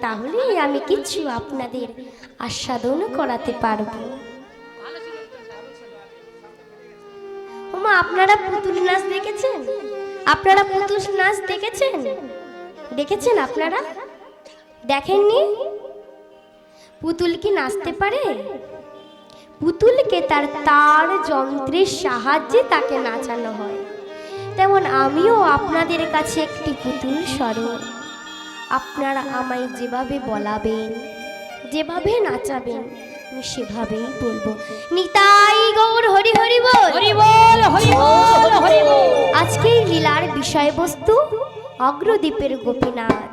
তাহলেই আমি কিছু আপনাদের আস্বাদন করাতে পারব। ওমা, আপনারা পুতুল নাচ দেখেছেন? আপনারা পুতুল নাচ দেখেছেন? দেখেছেন আপনারা? দেখেননি? পুতুল কি নাচতে পারে? পুতুলকে তার তার যন্ত্রের সাহায্যে তাকে নাচানো হয়। তেমন আমিও আপনাদের কাছে একটি পুতুল স্বরূপ আপনারা আমায় যেভাবে বলাবেন যেভাবে নাচাবেন আমি সেভাবেই বলব নিতাই গৌর হরি হরি বল হরি বল হরি বল হরি বল আজকের লীলার বিষয়বস্তু অগ্রদ্বীপের গোপীনাথ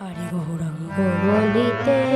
হরি গৌরাঙ্গ বলিতে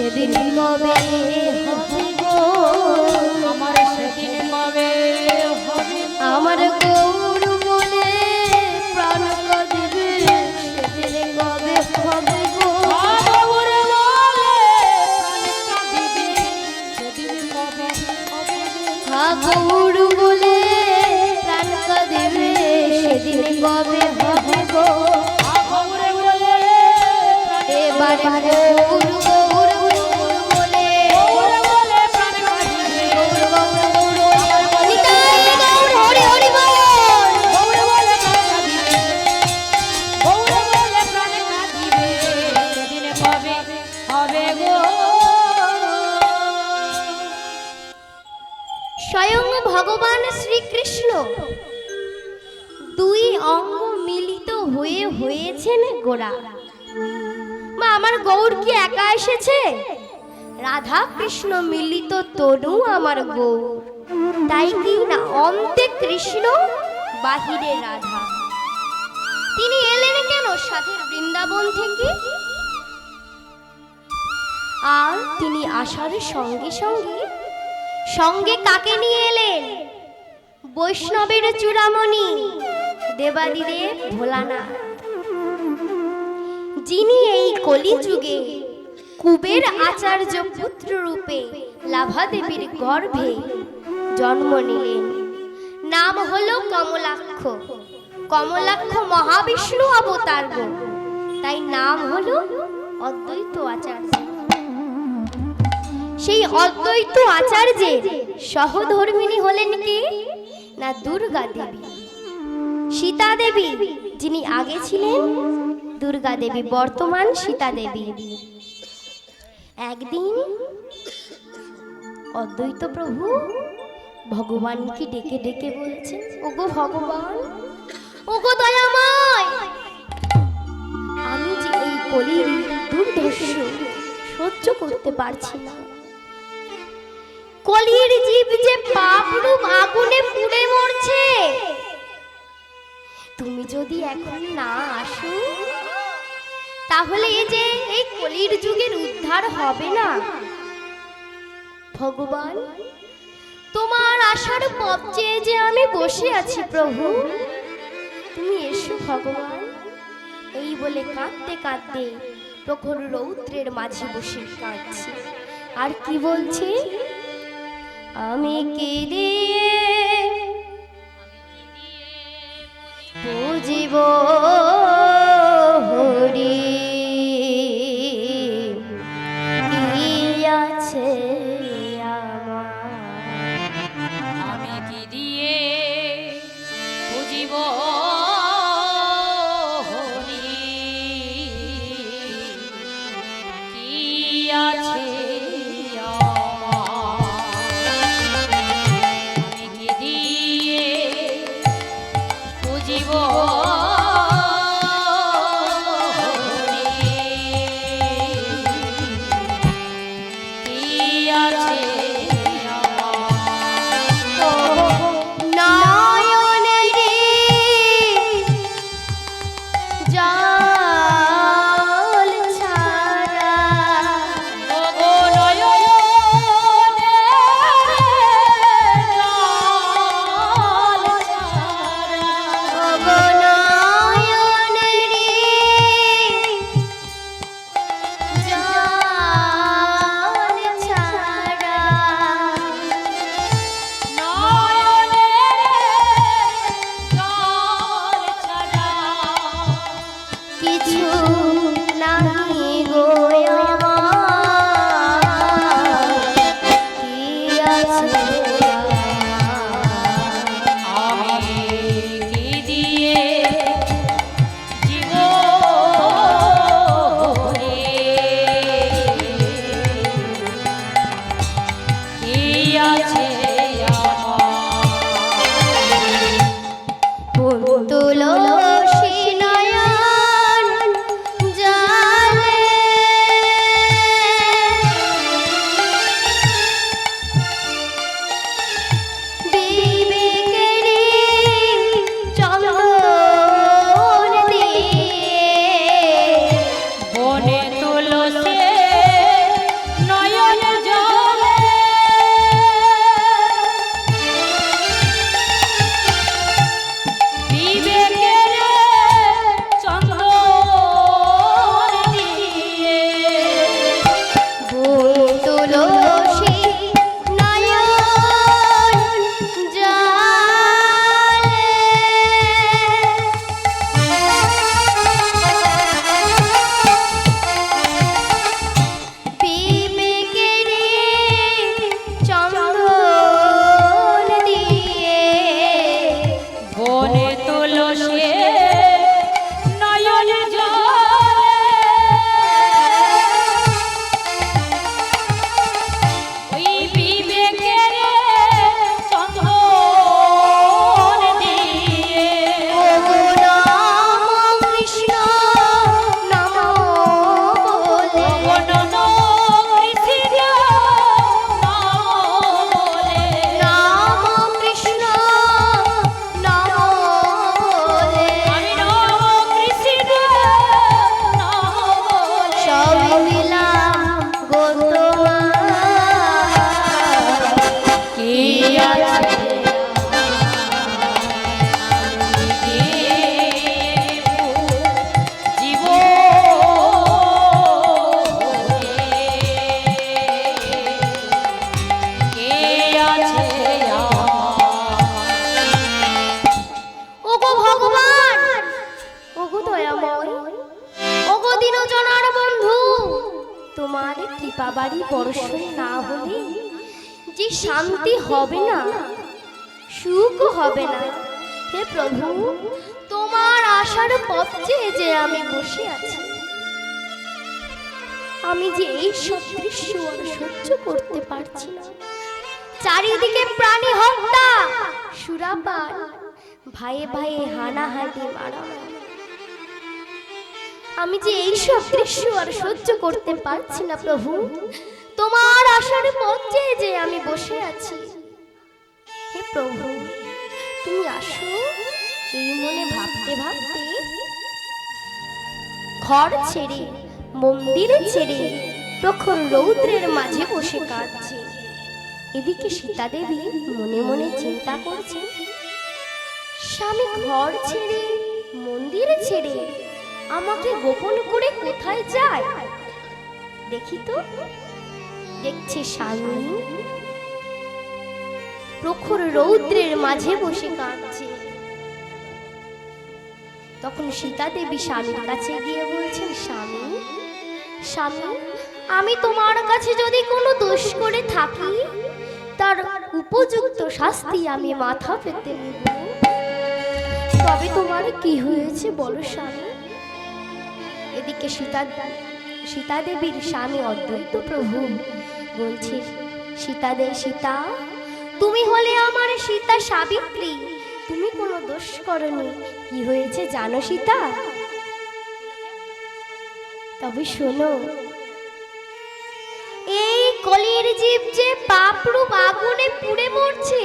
সেদিন কবে স্বয়ং ভগবান শ্রীকৃষ্ণ। দুই অঙ্গ মিলিত হয়ে হয়েছেন গোড়া মা, আমার গৌর কি একা এসেছে? রাধা কৃষ্ণ মিলিত তনু আমার গৌর। তাই কি না অন্তে কৃষ্ণ, বাহিরে রাধা? তিনি এলেন কেন সাথে বৃন্দাবন থেকে? আর তিনি আসার সঙ্গে সঙ্গে সঙ্গে কাকে নিয়ে এলেন? বৈষ্ণবের চূড়ামণি, দেবাদিদেব ভোলানাথ। যিনি এই কলিযুগে কুবের আচার্য পুত্র রূপে লাভাদেবীর গর্ভে জন্ম নিলেন। নাম হলো কমলাক্ষ। কমলাক্ষ মহাবিষ্ণু অবতার তাই নাম হলো অদ্বৈত আচার্য। সেই অদ্বৈত আচার্যের সহধর্মিনী হলেন কে? না, দুর্গা দেবী। সীতা দেবী, যিনি আগে ছিলেন, দুর্গা দেবী বর্তমান সীতা দেবী। একদিন অদ্বৈত প্রভু ভগবানকে ডেকে ডেকে বলছেন, ওগো ভগবান, ওগো দয়াময়, আমি যে এই কলির দুর্ধর্ষ সহ্য করতে পারছি না। কলির জীব যে পাপরূপ আগুনে পুড়ে মরছে। তুমি যদি এখন না আসো, তাহলে এই যে এই কলির যুগের উদ্ধার হবে না। ভগবান, তোমার আশার পথ চেয়ে যে আমি বসে আছি প্রভু, তুমি এসো ভগবান। এই বলে কাঁদতে কাঁদতে প্রখর রৌদ্রের মাঝে বসে কাঁদছে। আর কি বলছে? আমি কি দিয়ে বুঝিব শান্তি হবে না। সুখ হবে না। হে প্রভু, তোমার আশার পথ চেয়ে যে আমি বসে আছি, আমি যে এই সব দৃশ্য সহ্য করতে পারছি না। চারিদিকে প্রাণী হত্যা, সুরাপান, ভাইয়ে ভাইয়ে হানাহানি মারামারি আমি যে এইসব দৃশ্য আর সহ্য করতে পারছি না প্রভু তোমার আসার মঞ্চে যে আমি বসে আছি। হে প্রভু, তুমি আসো, এই মনে ভাবতে ভাবতে। ঘর ছেড়ে, মন্দির ছেড়ে, প্রখর রৌদ্রের মাঝে বসে কাঁদছে। এদিকে সীতা দেবী মনে মনে চিন্তা করছে। স্বামী ঘর ছেড়ে, মন্দির ছেড়ে, আমাকে গোপন করে কোথায় যায়? দেখি তো। দেখছে স্বামী প্রখর রৌদ্রের মাঝে বসে কাঁদছে। তখন সীতা দেবী স্বামীর কাছে গিয়ে বলছেন, স্বামী স্বামী, আমি তোমার কাছে যদি কোনো দোষ করে থাকি, তার উপযুক্ত শাস্তি আমি মাথা পেতে নেব। তবে তোমার কি হয়েছে বলো স্বামী? এদিকে সীতা সীতা দেবীর স্বামী অদ্বৈত প্রভু। বলছে সীতা দে সীতা, তুমি হলে আমার সীতা সাবিত্রী। তুমি কোনো দোষ করনি। কি হয়েছে জানো সীতা? তবে শোনো, এই কলির জীব যে পাপরূপ আগুনে পুড়ে মরছে,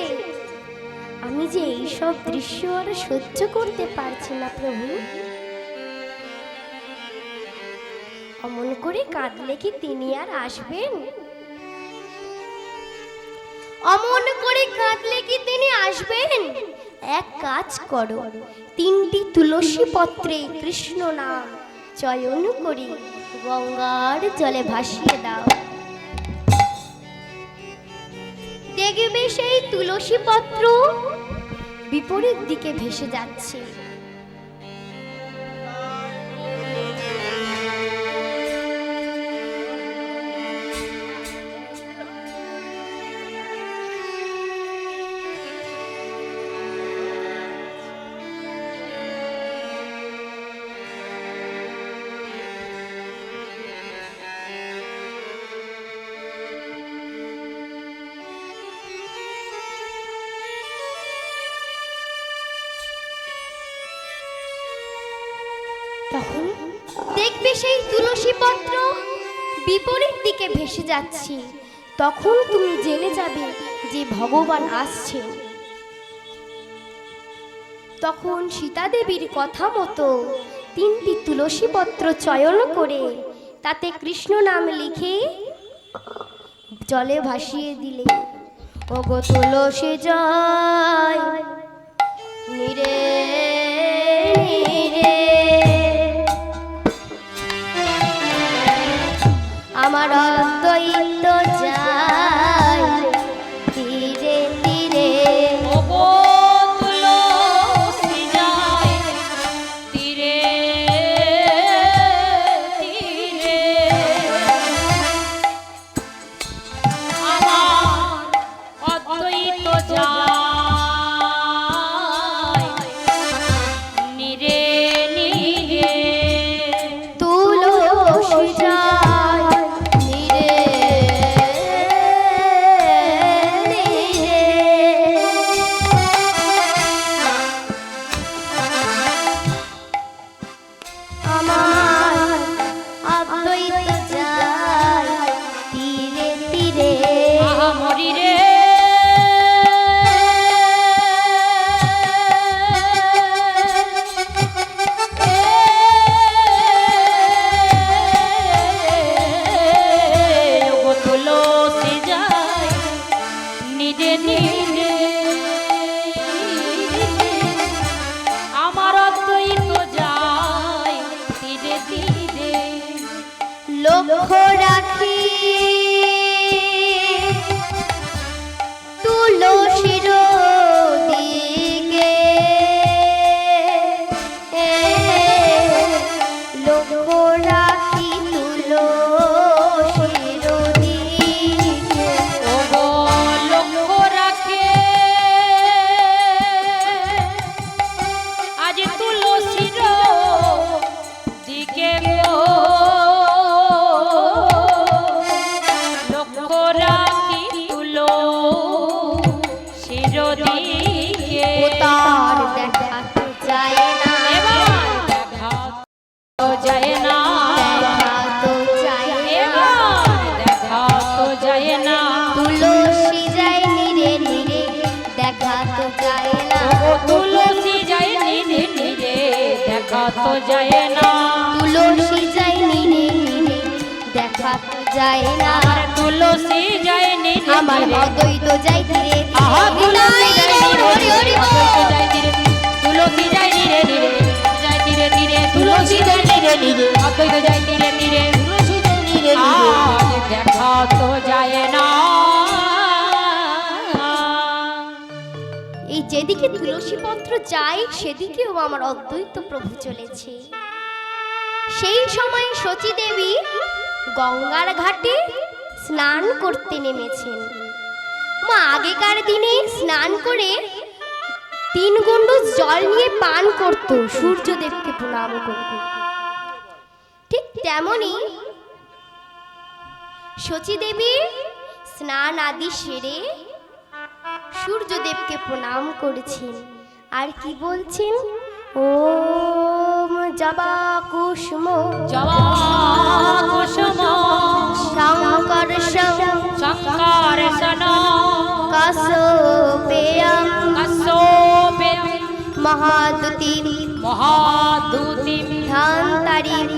আমি যে এইসব দৃশ্য আর সহ্য করতে পারছি না প্রভু। অমন করে কাঁদলে কি তিনি আর আসবেন? অমন করে কাঁদলে কি তিনি আসবেন? এক কাজ করো, তিনটি তুলসী পত্রে কৃষ্ণ নাম চয়ন করি গঙ্গার জলে ভাসিয়ে দাও। দেখবে সেই তুলসী পত্র? বিপরীত দিকে ভেসে যাচ্ছে। ভেসে যাচ্ছে। তখন তুমি জেনে যাবে যে ভগবান আসছে। তখন সীতা দেবীর কথা মতো তিনটি তুলসী পত্র চয়ন করে তাতে কৃষ্ণ নাম লিখে জলে ভাসিয়ে দিলে। ওগো তুলসী জয়, নিরে নিরে। আমার অদ্বৈত ধীরে লক্ষ্য রাখি। তুলসীর যায় না তুলসী যায় নিরে নিরে দেখা তো যায় না তুলসী যায় নিরে নিরে দেখা তো যায় না তুলসী যায় নিরে নিরে দেখা তো যায় না তুলসী যায় নিরে আমার নিরে অদ্বৈত যাই ধীরে তুলসী যায় নিরে নিরে। তুলসী যায় ধীরে ধীরে যায় ধীরে ধীরে তুলসী যায় ধীরে ধীরে অদ্বৈত যায় ধীরে ধীরে আজ দেখা তো যায় না। এই যেদিকে তুলসী পত্র যায় সেদিকেও আমার অদ্বৈত প্রভু চলেছে। সেই সময় সচী দেবী গঙ্গার ঘাটে স্নান করতে নেমেছেন। মা আগেকার দিনে স্নান করে তিন গন্ডুস জল নিয়ে পান করত সূর্যদেবকে প্রণাম করত। ঠিক তেমনি সচী দেবী স্নান আদি সেরে সূর্যদেবকে প্রণাম করেছেন। আর কি বলছেন? ও জবা কুসুম। জবা কুসুম। শঙ্কর শঙ্কর কাসপেয়ম। কসোপে মহাদুতি মহাদূতি ধান্তারি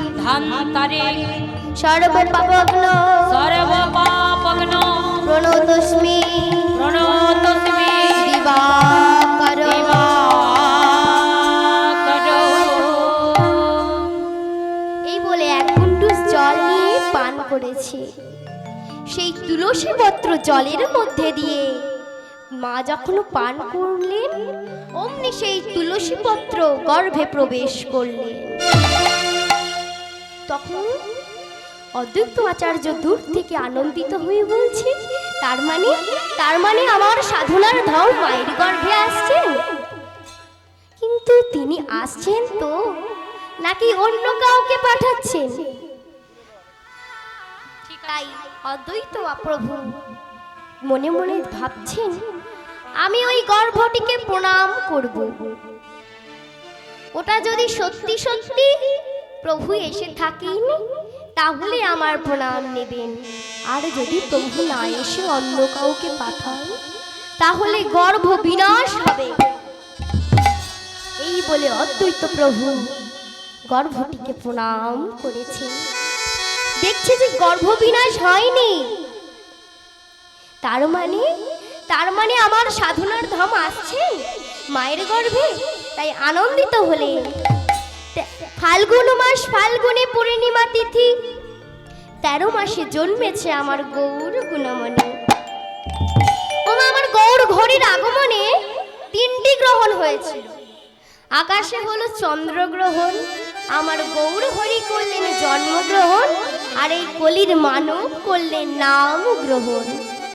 ধন্তরে সর্বপাবগ্ন সর্বপাপগ্ন প্রণতস্মি। প্রণতস্মি। দিবাকর। এই বলে এক কুন্ডুস জল নিয়ে পান করেছে। সেই তুলসী পত্র জলের মধ্যে দিয়ে মা যখন পান করলেন অমনি সেই তুলসী পত্র গর্ভে প্রবেশ করলেন। তখন অদ্বৈত আচার্য দূর থেকে আনন্দিত হয়ে বলছে, তার মানে তার মানে আমার সাধনার ধাম মায়ের গর্ভে আসছেন কিন্তু তিনি আসছেন তো, নাকি অন্য কাউকে পাঠাচ্ছেন? তাই, অদ্বৈত প্রভু। মনে মনে ভাবছেন, আমি ওই গর্ভটিকে প্রণাম করব। ওটা যদি সত্যি সত্যি প্রভু এসে থাকেন তাহলে আমার প্রণাম নেবেন। আর যদি প্রভু না এসে অন্য কাউকে পাঠান, তাহলে গর্ভ বিনাশ হবে। এই বলে অদ্বৈত প্রভু গর্ভটিকে প্রণাম করেছে দেখছে যে গর্ভ বিনাশ হয়নি। তার মানে তার মানে আমার সাধনার ধাম আসছে। মায়ের গর্ভে, তাই আনন্দিত হলেন। তে- ফাল্গুন মাস ফাল্গুনে পূর্ণিমা তিথি। তেরো মাসে জন্মেছে আমার গৌর গুণমণি। ও আমার গৌর ঘড়ির আগমনে তিনটি গ্রহণ হয়েছিল। আকাশে হলো চন্দ্রগ্রহণ, আমার গৌর হরি করলেন জন্মগ্রহণ, আর এই কলির মানব করলেন নাম গ্রহণ